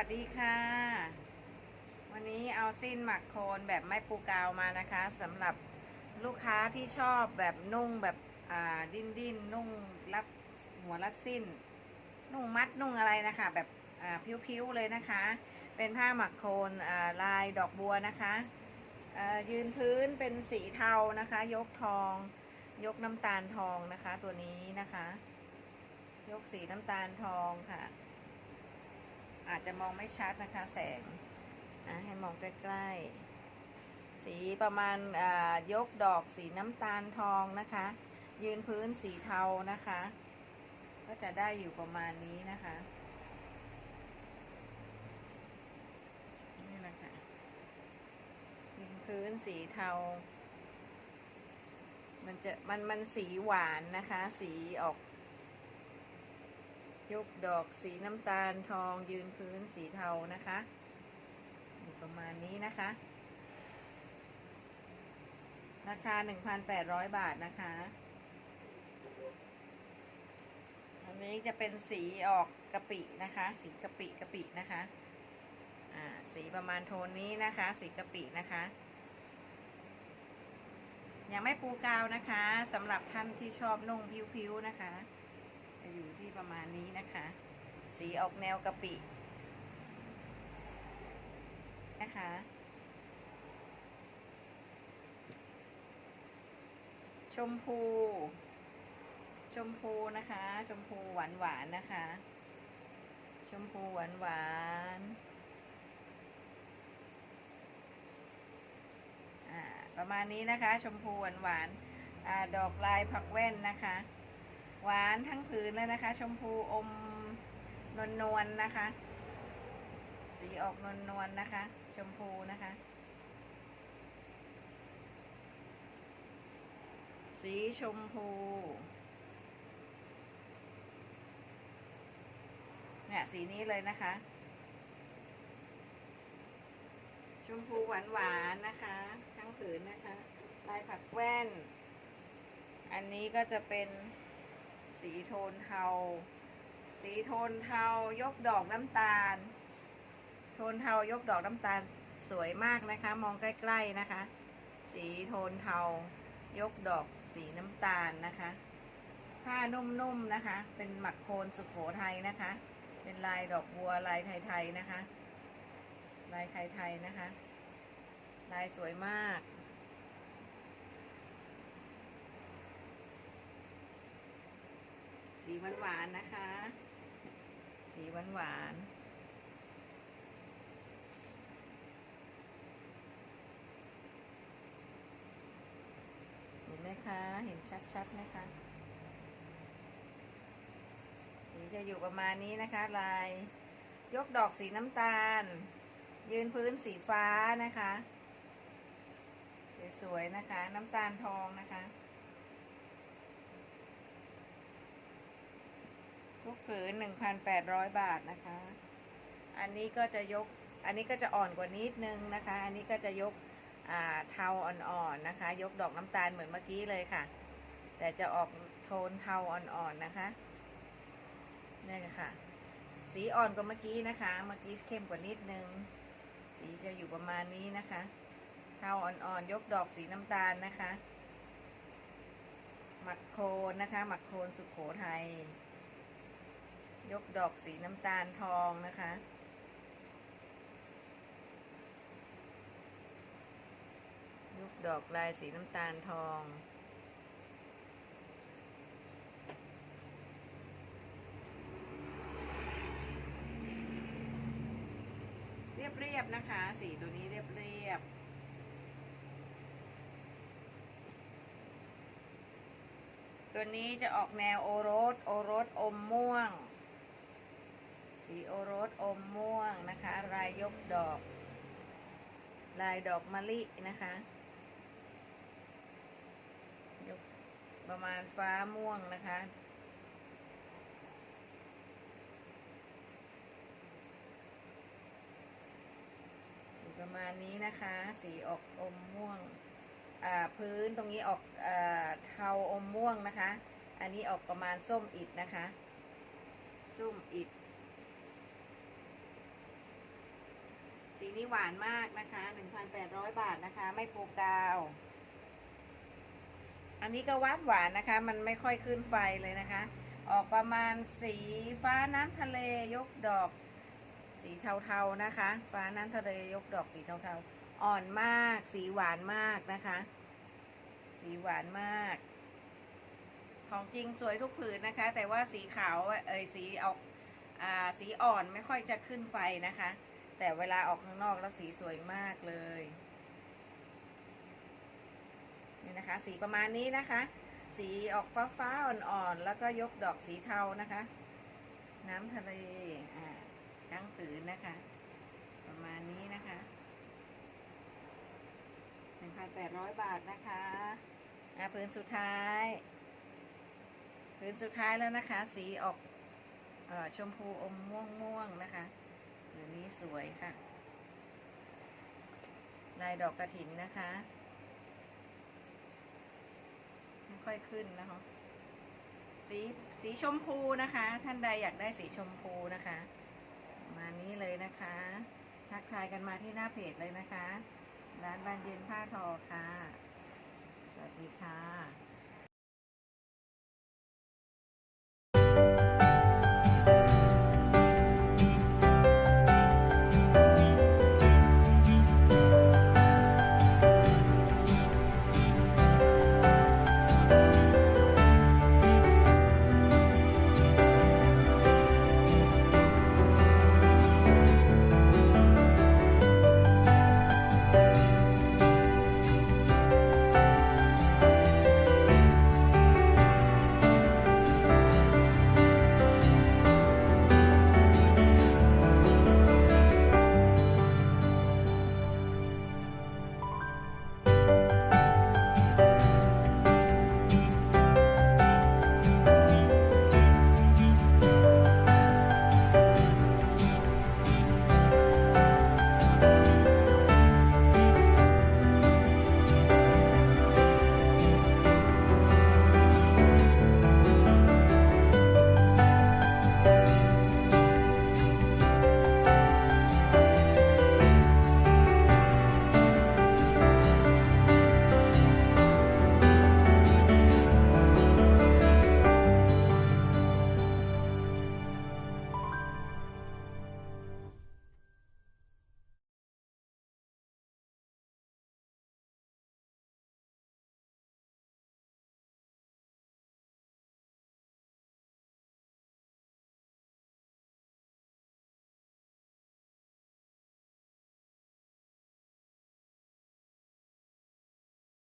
วัสดีค่ะ วันนี้เอาสิ้นหมักโคนแบบไม่ปูกาวมานะคะสำหรับลูกค้าที่ชอบแบบนุ่งแบบอ่าดิ้นดิ้นนุ่งรัดหัวรัดสิ้น นุ่งมัดนุ่งอะไรนะคะ แบบอ่าพิ้วๆเลยนะคะ เป็นผ้าหมักโคนอ่าลายดอกบัวนะคะอ่ายืนพื้นเป็นสีเทานะคะ ยกทอง ยกน้ำตาลทองนะคะ ตัวนี้นะคะ ยกสีน้ำตาลทองค่ะ อาจจะมองไม่ชัดนะคะแสงอะให้มองใกล้ๆ สีประมาณยกดอกสีน้ำตาลทองนะคะ ยืนพื้นสีเทานะคะ ก็จะได้อยู่ประมาณนี้นะคะนี่แหละค่ะยืนพื้นสีเทา มันจะมันมันสีหวานนะคะ สีออก ยกดอกสีน้ำตาลทองยืนพื้นสีเทานะคะอยู่ประมาณนี้นะคะ ราคา 1,800 บาทนะคะ อันนี้จะเป็นสีออกกะปินะคะ สีกะปิกะปินะคะอ่าสีประมาณโทนนี้นะคะ สีกะปินะคะยังไม่ปูกาวนะคะสำหรับท่านที่ชอบนุ่งผิวๆนะคะ จะอยู่ที่ประมาณนี้นะคะ สีออกแนวกะปิ นะคะ ชมพู ชมพูนะคะ ชมพูหวานหวานนะคะ ชมพูหวานหวานประมาณนี้นะคะ ชมพูหวานหวานอดอกลายผักแว่นนะคะ หวานทั้งผืนเลยนะคะ ชมพูอมนวลนวลๆนะคะ สีออกนวลนวลๆนะคะ ชมพูนะคะ สีชมพูเนี่ยสีนี้เลยนะคะ ชมพูหวานหวานนะคะ ทั้งผืนนะคะ ลายผักแว่น อันนี้ก็จะเป็น สีโทนเทา สีโทนเทายกดอกน้ำตาล โทนเทายกดอกน้ำตาลสวยมากนะคะ มองใกล้ๆนะคะ สีโทนเทายกดอกสีน้ำตาลนะคะ ผ้านุ่มๆนะคะ เป็นหมักโคนสุโขทัยนะคะ เป็นลายดอกบัวลายไทยๆนะคะ ลายไทยๆนะคะ ลายสวยมาก สีหวานหวานๆนะคะ สีหวานหวานๆเห็นไหมคะ เห็นชัดๆไหมคะสีจะอยู่ประมาณนี้นะคะ ลาย ยกดอกสีน้ำตาล ยืนพื้นสีฟ้านะคะ สวยๆนะคะ น้ำตาลทองนะคะ ทุกผืน 1,800 บาทนะคะ อันนี้ก็จะยก อันนี้ก็จะอ่อนกว่านิดนึงนะคะ อันนี้ก็จะยกเทาอ่อนๆนะคะ ยกดอกน้ำตาลเหมือนเมื่อกี้เลยค่ะ แต่จะออกโทนเทาอ่อนๆนะคะนี่ค่ะ สีอ่อนกว่าเมื่อกี้นะคะ เมื่อกี้เข้มกว่านิดนึง สีจะอยู่ประมาณนี้นะคะ เทาอ่อนๆยกดอกสีน้ำตาลนะคะ หมักโคนนะคะ หมักโคนสุขโขทัย ยกดอกสีน้ำตาลทองนะคะ ยกดอกลายสีน้ำตาลทอง เรียบๆนะคะ สีตัวนี้เรียบๆตัวนี้จะออกแนวโอรส โอรสอมม่วง สีโอรสอมม่วงนะคะลายยกดอก ลายดอกมะลินะคะยกประมาณฟ้าม่วงนะคะ สีประมาณนี้นะคะ สีออกอมม่วงพื้นตรงนี้ออกอเทาอมม่วงนะคะ อันนี้ออกประมาณส้มอิดนะคะ ส้มอิด นี้หวานมากนะคะ1,800บาทนะคะ ไม่โปูกาว อันนี้ก็วานหวานนะคะ มันไม่ค่อยขึ้นไฟเลยนะคะ ออกประมาณสีฟ้าน้ำทะเลยกดอก สีเทาๆนะคะ ฟ้าน้ำทะเลยกดอกสีเทาๆ อ่อนมาก สีหวานมากนะคะ สีหวานมาก ของจริงสวยทุกผืนนะคะ แต่ว่าสีขาวเอยสีออกอ่าสีอ่อนไม่ค่อยจะขึ้นไฟนะคะ แต่เวลาออกข้างนอกแล้วสีสวยมากเลย นี่นะคะ สีประมาณนี้นะคะ สีออกฟ้าฟ้าๆอ่อนๆ แล้วก็ยกดอกสีเทานะคะ น้ำทะเล อ่าทั้งผืนนะคะ ประมาณนี้นะคะ1,800บาทนะคะอ่าผืนสุดท้ายผืนสุดท้ายแล้วนะคะ สีออกอชมพูอมม่วงม่วงๆนะคะ ผืนนี้สวยค่ะ ลายดอกกระถินนะคะ ไม่ค่อยขึ้นนะคะ สีสีชมพูนะคะ ท่านใดอยากได้สีชมพูนะคะ มานี้เลยนะคะ ทักทายกันมาที่หน้าเพจเลยนะคะ ร้านบานเย็นผ้าทอค่ะ สวัสดีค่ะ